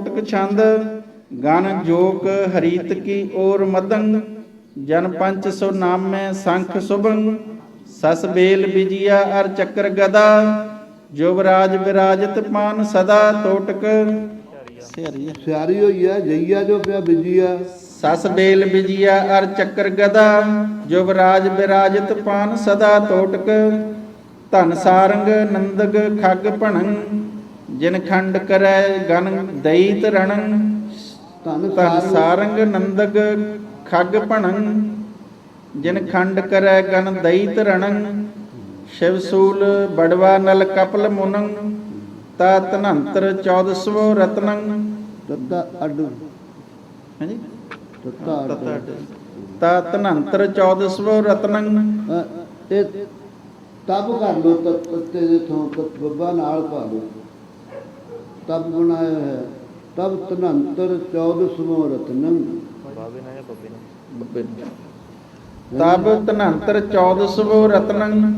ਟੋਟਕ ਛੰਦ ਗਨ ਜੋਕ ਹਰੀਤ ਕੀ ਔਰ ਮਦਨ ਜਨ ਪੰਚ ਸੋ ਨਾਮੈ ਸੰਖ ਸੁਭੰ ਸਸ ਬੇਲ ਵਿਜਿਆ ਅਰ ਚੱਕਰ ਗਦਾ ਜੁਵਰਾਜ ਵਿਰਾਜਤ ਮਾਨ ਸਦਾ ਟੋਟਕ ਸਿਹਰੀ ਸਿਆਰੀ ਹੋਈ ਆ ਜਈਆ ਜੋ ਪਿਆ ਬਿਜੀਆ। ਸਸ ਬੇਲ ਵਿਜਿਆ ਅਰ ਚੱਕਰ ਗਦਾ ਜੁਵਰਾਜ ਵਿਰਾਜਤ ਪਾਨ ਸਦਾ ਟੋਟਕ ਧਨ ਸਾਰੰਗ ਨੰਦਗ ਖੱਗ ਭਣੰ ਜਿਨ ਖੰਡ ਕਰੈ ਗਨ ਦਈਤ ਰਣੰ ਸਾਰ ਸਾਰੰਗ ਨੰਦਗ ਖੱਗ ਭਣੰ। ਜਿਨ ਖੰਡ ਕਰੈ ਗਨ ਦਈਤ ਰਣੰ ਸ਼ਿਵ ਸੂਲ ਬੜਵਾ ਨਲ ਕਪਲ ਮੁਨੰ। ਤਾ ਤਨੰਤਰ 1400 ਰਤਨੰ। ਤੱਤਾ ਅੱਡ। ਹਾਂਜੀ? ਤੱਤਾ ਅੱਡ। ਤਾ ਤਨੰਤਰ 1400 ਰਤਨੰ। ਇਹ ਤਬ ਕਰ ਲੋ ਤਤ ਤੱਤੇ ਦੇ ਥੋਂ ਤਤ ਬੱਬਾ ਨਾਲ ਪਾ ਲੋ ਤਬ ਬਣਾਇਆ ਹੈ ਤਬ ਤਨੰਤਰ 1400 ਰਤਨੰ ਤਬ ਤਨੰਤਰ 1400 ਰਤਨੰ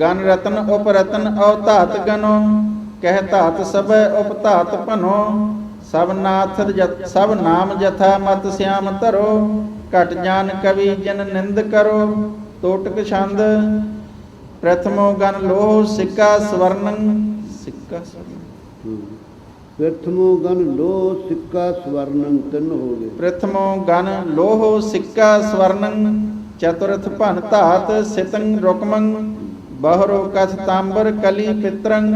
ਗਨ ਰਤਨ ਉਪ ਰਤਨ ਔ ਧਾਤ ਗਨੋ ਕਹਿ ਧਾਤ ਸਭੈ ਉਪ ਧਾਤ ਭਨੋ। ਸਭ ਨਾਥ ਜਤ ਸਭ ਨਾਮ ਜਥਾ ਮਤ ਸਿਆਮ ਧਰੋ। ਘਟ ਜਾਨ ਕਵੀ ਜਨ ਨਿੰਦ ਕਰੋ। ਟੋਟਕ ਛੰਦ ਪ੍ਰਥਮੋ ਗਨ ਲੋਹ ਸਿੱਕਾ ਸਵਰਨੰ। ਸਿੱਕਾ ਸਵਰਨੰ। ਪ੍ਰਥਮੋ ਗਨ ਲੋ ਸਿੱਕਾ ਸਵਰਨੰ ਤਿੰਨ ਹੋ ਗਏ। ਪ੍ਰਥਮੋ ਗਨ ਲੋਹ ਸਿੱਕਾ ਸਵਰਨੰ ਚਤੁਰਥ ਭਨ ਧਾਤ ਸਿਤੰ ਰੁਕਮੰ ਬਹਰੋ ਕਥ ਤਾਂਬਰ ਕਲੀ ਪਿਤਰੰ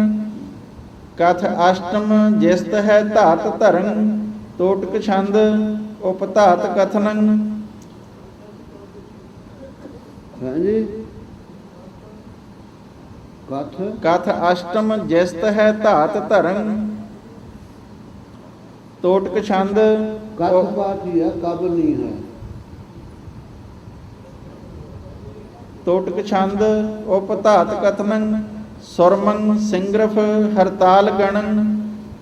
ਕਥ ਅਸ਼ਟਮ ਜਿਸਤ ਹੈ ਧਾਤ ਧਰੰ ਟੋਟਕ ਛੰਦ ਉਪ ਧਾਤ ਕਥਨੰ ਹਾਂਜੀ ਕਥ। ਕਥ ਅਸ਼ਟਮ ਜਿਸਤ ਹੈ ਧਾਤ ਧਰੰ ਟੋਟਕ ਛੰਦ। ਕਥ ਬਾਤੀ ਹੈ ਕਬ ਨਹੀਂ ਹੈ। ਟੋਟਕ ਛੰਦ ਉਪ ਧਾਤ ਕਥਨੰ ਸੁਰਮੰ ਸਿੰਗਰਫ ਹਰਤਾਲ ਗਣਨ।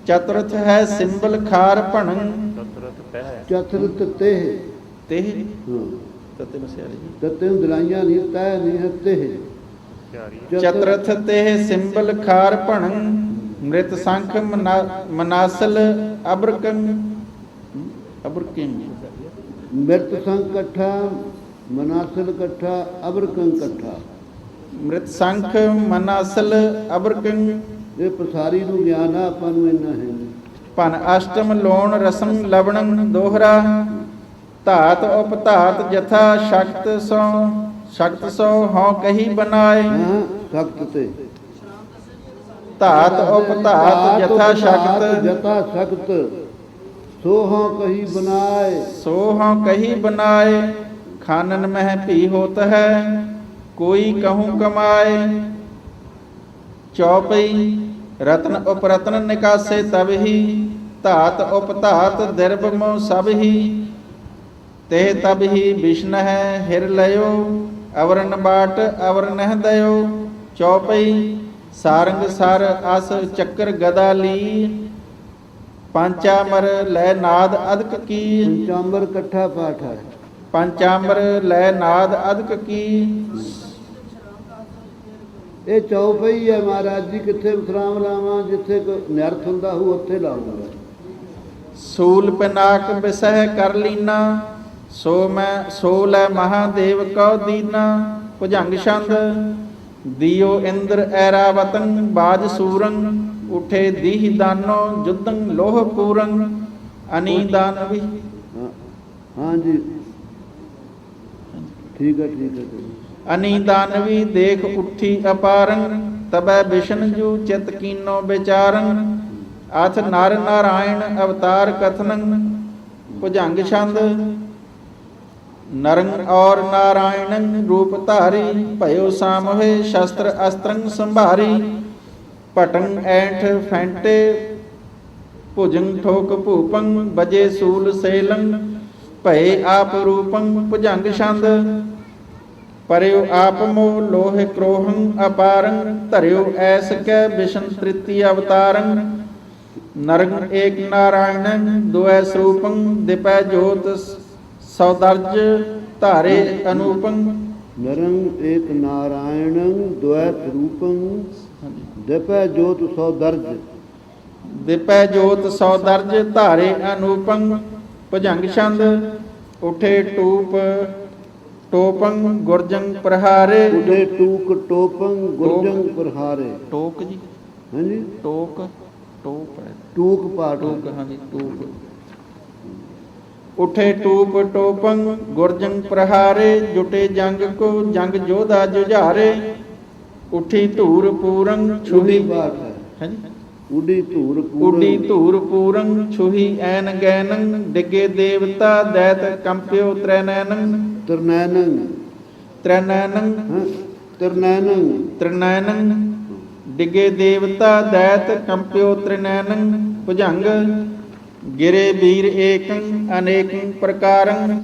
ਚਤੁਰਥ ਹੈ ਸਿੰਬਲ ਖਾਰ ਭਣੰ ਚਤੁਰਤ ਤੇ ਤੇ ਹਾਂ। ਤਤੇ ਮਸਿਆਰੀ ਜੀ। ਤਤੇ ਦਲਾਈਆਂ ਨਹੀਂ ਤੈ ਨਹੀਂ ਹਤੇ ਚਤੁਰਥ ਤੇ ਸਿੰਬਲ ਖਾਰ ਭਣੰ ਮ੍ਰਿਤ ਸੰਖ ਮਨਾ- ਮਨਾਸਲ ਅਬਰਕੰ। ਅਬਰਕਿੰ। ਮਿਰਤ ਸੰਗ ਇਕੱਠਾ ਮਨਾਸਲ ਇਕੱਠਾ ਅਬਰਕੰ ਇਕੱਠਾ। ਮ੍ਰਿਤ ਸੰਖ ਮਨਾਸਲ ਅਬਰਕੰ। ਇਹ ਪਸਾਰੀ ਨੂੰ ਗਿਆਨ ਆ ਆਪਾਂ ਨੂੰ ਇੰਨਾ ਹੈ ਭਨ ਅਸ਼ਟਮ ਲੋਣ ਰਸਮ ਲਵਣੰ ਦੋਹਰਾ। ਧਾਤ ਉਪ ਧਾਤ ਜਥਾ ਸ਼ਕਤ ਸੋ ਸ਼ਕਤ ਸੋ ਹਉ ਕਹੀ ਬਨਾਏ ਹਾਂ ਸਖਤ ਤੇ। ਧਾਤ ਉਪ ਧਾਤ ਜਥਾ ਸ਼ਕਤ ਜਥਾ ਸਖਤ। ਸੋਹਾਂ ਕਹੀ ਬਨਾਏ ਸੋ ਹਉ ਕਹੀ ਬਨਾਏ ਖਾਨਨ ਮਹਿ ਭੀ ਹੋਤ ਹੈ ਕੋਈ ਕਹੂੰ ਕਮਾਏ। ਚੌਪਈ ਰਤਨ ਉਪ ਰਤਨ ਨਿਕਾਸੇ ਤਬ ਹੀ ਧਾਤ ਉਪ ਧਾਤ ਦਿਰਬ ਮੋ ਸਭ ਹੀ ਤੇ ਤਬ ਹੀ ਵਿਸ਼ਨ ਹੈ ਹਿਰ ਲਿਓ ਅਵਰਨ ਬਾਟ ਅਵਰ ਨਹਿ ਦਇਓ ਚੌਪਈ ਸਾਰੰਗ ਸਰ ਅਸ ਚੱਕਰ ਗਦਾ ਲੀ। ਪੰਚਾਮਰ ਲੈ ਨਾਦ ਅਦਕ ਕੀ। ਪੰਚਾੰਬਰ ਇਕੱਠਾ ਪਾਠ ਹੈ। ਪੰਚਾਮਰ ਲੈ ਨਾਦ ਅਦਕ ਕੀ। ਇਹ ਚੌਪਈ ਹੈ ਮਹਾਰਾਜ ਜੀ ਕਿੱਥੇ ਵਿਸਰਾਮ ਲਾਵਾਂ ਜਿੱਥੇ ਕੋ ਨਿਰਥ ਹੁੰਦਾ ਹੋ ਉੱਥੇ ਲਾਉਂਗਾ ਸੂਲ ਪਿਨਾਕ ਬਿਸਹਿ ਕਰ ਲੀਨਾ। ਸੋ ਮੈਂ ਸੋ ਲੈ ਮਹਾਦੇਵ ਕਉ ਦੀਨਾ ਭੁਜੰਗ ਛੰਦ ਦਿਓ ਇੰਦਰ ਐਰਾਵਤੰ ਬਾਜ ਸੂਰੰ ਉਠੇ ਦੀਹ ਦਾਨੋ ਜੁਦੰ ਲੋਹ ਪੂਰੰ ਅਨੀ ਦਾਨਵੀ। ਹਾਂ ਹਾਂ ਜੀ ਠੀਕ ਹੈ ਠੀਕ ਹੈ ਠੀਕ ਹੈ। ਅਨੀ ਦਾਨਵੀ ਦੇਖ ਉੱਠੀ ਅਪਾਰੰ ਤਬੈ ਵਿਸ਼ਨ ਜੂ ਚਿਤ ਕੀਨੋ ਵਿਚਾਰੰ ਅਥ ਨਰ ਨਾਰਾਇਣ ਅਵਤਾਰ ਕਥਨੰ ਭੁਜੰਗ ਛੰਦ ਨਰੰ ਔਰ ਨਾਰਾਇਣੰ ਰੂਪ ਧਾਰੀ, ਭਇਓ ਸਾਮੋਹੇ ਸ਼ਸਤਰ ਅਸਤਰੰ ਸੰਭਾਰੀ। ਪਟੰ ਐਂਠ ਫੈਂਟੇ, ਭੁਜੰ ਠੋਕ ਭੂਪੰ, ਬਜੇ ਸੂਲ ਸੇਲੰ, ਭਏ ਆਪ ਰੂਪੰ ਭੁਜੰਗ ਛੰਦ। ਪਰਿਉ ਆਪ ਮੋ ਲੋਹ ਕ੍ਰੋਹੰ ਅਪਾਰੰ, ਧਰਿਉ ਐਸ ਕੈ ਵਿਸ਼ਨ ਤ੍ਰਿਤੀ ਅਵਤਾਰੰ। ਨਰਗ ਏਕ ਨਾਰਾਇਣੰ, ਦੁਐ ਸਰੂਪੰ, ਦਿਪੈ ਜੋਤ ਸੌਦਰਜ ਧਾਰੇ ਅਨੂਪੰ। ਨਰੰ ਏਕ ਨਾਰਾਇਣੰ ਦੁਐ ਰੂਪੰ। ਦਿਪੈ ਜੋਤ ਸੋ ਦਰਜ ਦਿਪੈ ਜੋਤ ਸੌ ਦਰਜ ਧਾਰੇ ਅਨੂਪੰ। ਭੁਜੰਗ ਛੰਦ ਉਠੇ ਟੂਪ ਟੋਪੰ ਗੁਰਜੰ ਪ੍ਰਹਾਰੇ। ਉਡੇ ਟੂਕ ਟੋਪੰ ਗੁਰਜੰਗ ਪ੍ਰਹਾਰੇ। ਟੋਕ ਜੀ। ਹਾਂਜੀ। ਟੋਕ ਟੋਪ ਟੂਕ ਪਾਠ। ਟੂਕ ਹਾਂਜੀ ਟੂਪ ਉਠੇ ਟੂਪ ਟੋਪੰ ਗੁਰਜੰ ਪ੍ਰਹਾਰੇ ਜੁਟੇ ਜੰਗ ਕੋ ਜੰਗ ਜੋਧਾ ਜੁਝਾਰੇ। ਉਠੀ ਧੂਰ ਪੂਰੰ ਛੁਹੀ ਪਾਠ ਹੈ। ਹਾਂਜੀ। ਉਡੀ ਧੂਰ ਪੂਰਨ ਉਡੀ ਧੂਰ ਪੂਰੰ ਛੁਹੀ ਐਨ ਗੈਨੰ ਡਿੱਗੇ ਦੇਵਤਾ ਦੈਤ ਕੰਪਿਓ ਤ੍ਰੈਨੈਨੰ। ਤਰਨੈਨੰ। ਤ੍ਰੈਨੈਨੰ। ਤਰਨੈਨੰ। ਤ੍ਰਿਨੈਨੰ। ਡਿੱਗੇ ਦੇਵਤਾ ਦੈਤ ਕੰਪਿਓ ਤ੍ਰਿਨੈਨੰ। ਭੁਜੰਗ ਗਿਰੇ ਵੀਰ ਏਕੰ ਅਨੇਕੰ ਪ੍ਰਕਾਰੰ